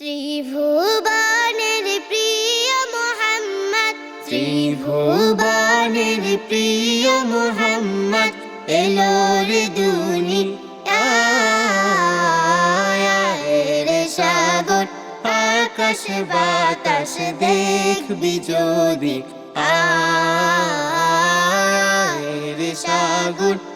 ত্রিভুবনের প্রিয় মোহাম্মদ। ত্রিভুবনের প্রিয় মোহাম্মদ, এলো রে দুনি সাগর। আকাশ বাতাস দেখবি যদি। রে সাগর।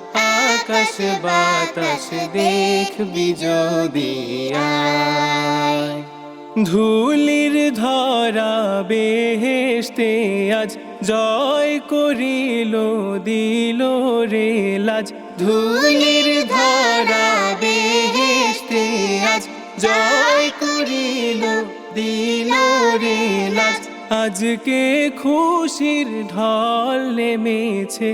আকাশ বাতাস দেখবি যদি ধুলির ধরা বেহেশতে আজ জয় করিল, দিল রে লাজ। ধুলির ধরা বেহেশতে আজ জয় করিল, দিল রে লাজ। আজকে খুশির ঢল নেমেছে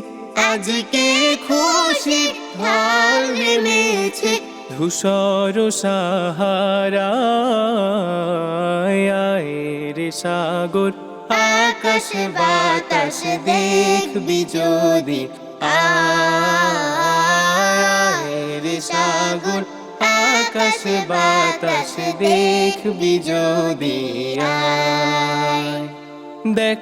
আজকে খুশির ঢল নেমেছে। ধূসর সাহারা রে সাগর, আকাশ বাতাস দেখবি যদি। রে সাগর, আকাশ বাতাস দেখবি যদি। দেখ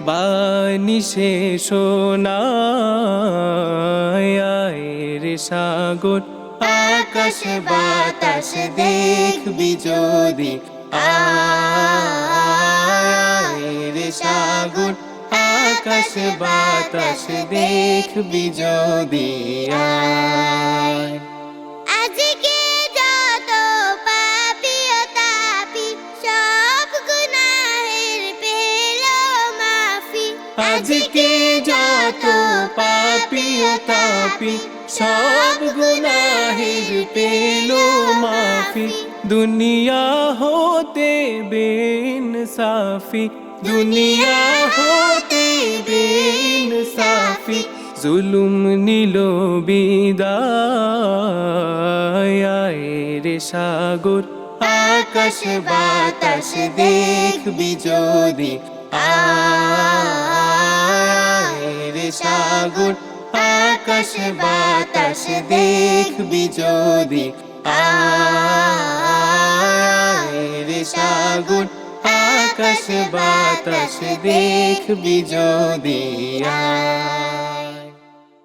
বাণী সে রে সাগর, আকাশ বাতাস দেখবি যদি। রে সাগর, আকাশ বাতাস দেখবি যদি। আয়। আজকে যত পাপি তাপি, সব গুনাহের পেল মাফি। দুনিয়া হতে বেন সাফি দুনিয়া হতে বেন সাফি জুলুম নিল বিদায় রে সাগর, আকাশ বাতাস দেখবি যদি। রে সাগর আকাশ বাতাস দেখবি যদি। রে সাগর আকাশ বাতাস দেখবি যদি। আয়।